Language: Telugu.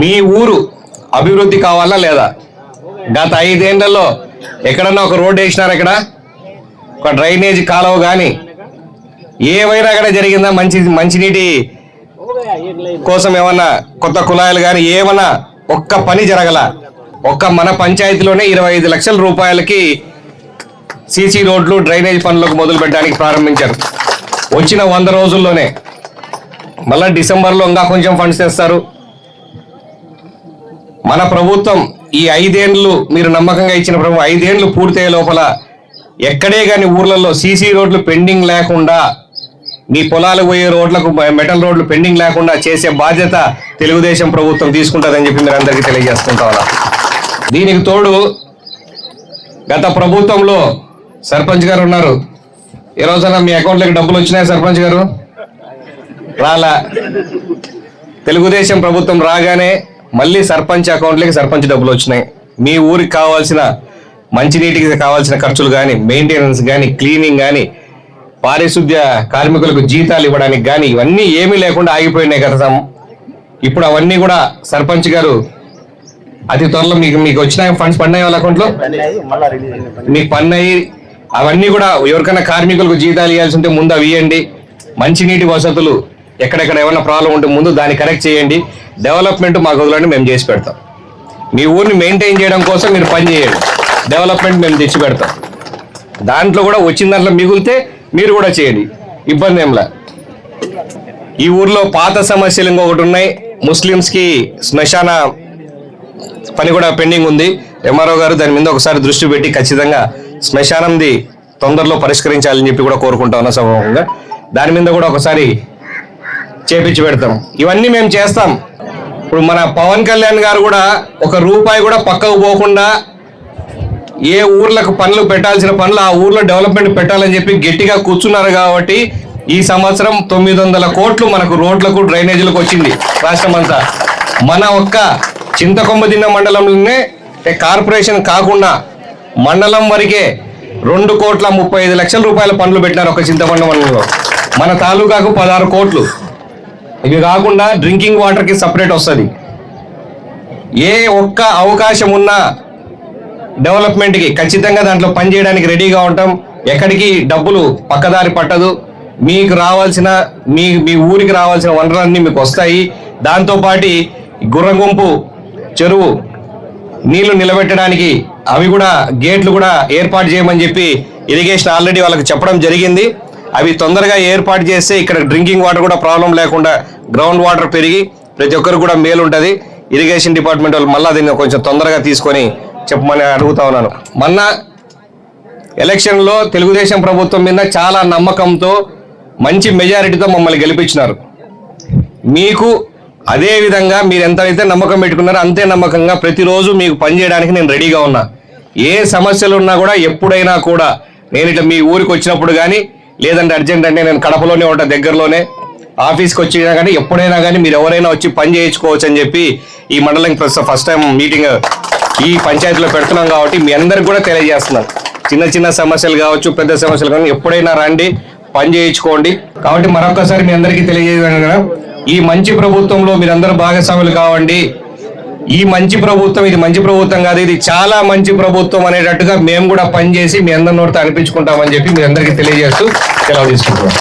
మీ ఊరు అభివృద్ధి కావాలా లేదా? గత ఐదేళ్ళలో ఎక్కడన్నా ఒక రోడ్డు వేసినారు ఇక్కడ? ఒక డ్రైనేజ్ కాలువ కానీ ఏమైనా అక్కడ జరిగిందా? మంచి మంచినీటి కోసం ఏమన్నా కొత్త కుళాయిలు కానీ ఏమన్నా ఒక్క పని జరగల? ఒక్క మన పంచాయతీలోనే ఇరవై ఐదు లక్షల రూపాయలకి సీసీ రోడ్లు డ్రైనేజ్ పనులకు మొదలు పెట్టడానికి ప్రారంభించారు. వచ్చిన వంద రోజుల్లోనే. మళ్ళీ డిసెంబర్లో ఇంకా కొంచెం ఫండ్స్ తెస్తారు. మన ప్రభుత్వం ఈ ఐదేండ్లు మీరు నమ్మకంగా ఇచ్చిన ప్రభుత్వం ఐదేండ్లు పూర్తయ్యే లోపల ఎక్కడే కానీ ఊర్లలో సీసీ రోడ్లు పెండింగ్ లేకుండా మీ పొలాలకు పోయే రోడ్లకు మెటల్ రోడ్లు పెండింగ్ లేకుండా చేసే బాధ్యత తెలుగుదేశం ప్రభుత్వం తీసుకుంటుందని చెప్పి మీరు అందరికీ తెలియజేసుకుంటా దీనికి తోడు గత ప్రభుత్వంలో సర్పంచ్ గారు ఉన్నారు. ఈ రోజున మీ అకౌంట్లోకి డబ్బులు వచ్చినాయి సర్పంచ్ గారు? రాలా. తెలుగుదేశం ప్రభుత్వం రాగానే మళ్ళీ సర్పంచ్ అకౌంట్లకి సర్పంచ్ డబ్బులు వచ్చినాయి. మీ ఊరికి కావాల్సిన మంచినీటికి కావాల్సిన ఖర్చులు కానీ మెయింటెనెన్స్ కానీ క్లీనింగ్ కానీ పారిశుద్ధ్య కార్మికులకు జీతాలు ఇవ్వడానికి కానీ ఇవన్నీ ఏమీ లేకుండా ఆగిపోయినాయి కదా ఇప్పుడు అవన్నీ కూడా సర్పంచ్ గారు అతి త్వరలో మీకు మీకు వచ్చిన ఫండ్స్ పడినాయి వాళ్ళ అకౌంట్లో? మీకు పన్నాయి అవన్నీ కూడా ఎవరికైనా కార్మికులకు జీతాలు ఇవ్వాల్సి ఉంటే ముందు అవి ఇవ్వండి. మంచినీటి వసతులు ఎక్కడెక్కడ ఏమైనా ప్రాబ్లం ఉంటే ముందు దాన్ని కరెక్ట్ చేయండి. డెవలప్మెంట్ మాకు వదలండి మేము చేసి పెడతాం. మీ ఊరిని మెయింటైన్ చేయడం కోసం మీరు పని చేయండి. డెవలప్మెంట్ మేము తెచ్చి పెడతాం. దాంట్లో కూడా వచ్చిన దాంట్లో మిగిలితే మీరు కూడా చేయండి. ఇబ్బంది ఏంలా ఈ ఊర్లో పాత సమస్యలు ఇంకొకటి ఉన్నాయి. ముస్లిమ్స్కి శ్మశాన పని కూడా పెండింగ్ ఉంది. ఎంఆర్ఓ గారు దాని మీద ఒకసారి దృష్టి పెట్టి ఖచ్చితంగా శ్మశానంది తొందరలో పరిష్కరించాలని చెప్పి కూడా కోరుకుంటా ఉన్నా సభాముఖంగా దాని మీద కూడా ఒకసారి చేపించి పెడతాం. ఇవన్నీ మేము చేస్తాం. ఇప్పుడు మన పవన్ కళ్యాణ్ గారు కూడా ఒక రూపాయి కూడా పక్కకు పోకుండా ఏ ఊర్లకు పనులు పెట్టాల్సిన పనులు ఆ ఊర్లో డెవలప్మెంట్ పెట్టాలని చెప్పి గట్టిగా కూర్చున్నారు కాబట్టి ఈ సంవత్సరం తొమ్మిది వందల కోట్లు మనకు రోడ్లకు డ్రైనేజీలకు వచ్చింది రాష్ట్రం అంతా. మన ఒక్క చింతకొమ్మదిన్న మండలంలోనే కార్పొరేషన్ కాకుండా మండలం వరకే రెండు కోట్ల ముప్పై ఐదు లక్షల రూపాయల పనులు పెట్టినారు ఒక చింతకొండ మండలంలో. మన తాలూకాకు పదహారు కోట్లు. ఇవి కాకుండా డ్రింకింగ్ వాటర్కి సపరేట్ వస్తుంది. ఏ ఒక్క అవకాశం ఉన్నా డెవలప్మెంట్కి ఖచ్చితంగా దాంట్లో పనిచేయడానికి రెడీగా ఉంటాం. ఎక్కడికి డబ్బులు పక్కదారి పట్టదు. మీకు రావాల్సిన మీ మీ ఊరికి రావాల్సిన వనరులన్నీ మీకు వస్తాయి. దాంతోపాటి గుర్రగుంపు చెరువు నీళ్ళు నిలబెట్టడానికి అవి కూడా గేట్లు కూడా ఏర్పాటు చేయమని చెప్పి ఇరిగేషన్ ఆల్రెడీ వాళ్ళకి చెప్పడం జరిగింది. అవి తొందరగా ఏర్పాటు చేస్తే ఇక్కడ డ్రింకింగ్ వాటర్ కూడా ప్రాబ్లం లేకుండా గ్రౌండ్ వాటర్ పెరిగి ప్రతి ఒక్కరు కూడా మేలు ఉంటుంది. ఇరిగేషన్ డిపార్ట్మెంట్ వాళ్ళు మళ్ళీ దీన్ని కొంచెం తొందరగా తీసుకొని చెప్పమని అడుగుతా ఉన్నాను. మొన్న ఎలక్షన్లో తెలుగుదేశం ప్రభుత్వం మీద చాలా నమ్మకంతో మంచి మెజారిటీతో మమ్మల్ని గెలిపించినారు. మీకు అదే విధంగా మీరు ఎంతైతే నమ్మకం పెట్టుకున్నారో అంతే నమ్మకంగా ప్రతిరోజు మీకు పనిచేయడానికి నేను రెడీగా ఉన్నా. ఏ సమస్యలు ఉన్నా కూడా ఎప్పుడైనా కూడా నేను ఇట్లా మీ ఊరికి వచ్చినప్పుడు కానీ లేదంటే అర్జెంట్ అంటే నేను కడపలోనే ఉంటా దగ్గరలోనే. ఆఫీస్కి వచ్చినా కానీ ఎప్పుడైనా కానీ మీరు ఎవరైనా వచ్చి పని చేయించుకోవచ్చు అని చెప్పి ఈ మండలం ఫస్ట్ టైం మీటింగ్ ఈ పంచాయతీలో పెడుతున్నాం కాబట్టి మీ అందరికి కూడా తెలియజేస్తున్నాను. చిన్న చిన్న సమస్యలు కావచ్చు పెద్ద సమస్యలు కానీ ఎప్పుడైనా రండి పని చేయించుకోండి. కాబట్టి మరొకసారి మీ అందరికీ తెలియజేయడం ఈ మంచి ప్రభుత్వంలో మీరందరూ భాగస్వాములు కావండి. ఈ మంచి ప్రభుత్వం ఇది మంచి ప్రభుత్వం కాదు ఇది చాలా మంచి ప్రభుత్వం అనేటట్టుగా మేము కూడా పనిచేసి మీ అందరి నోటితో అనిపించుకుంటామని చెప్పి మీ అందరికీ తెలియజేస్తూ సెలవు తీసుకుంటున్నాం.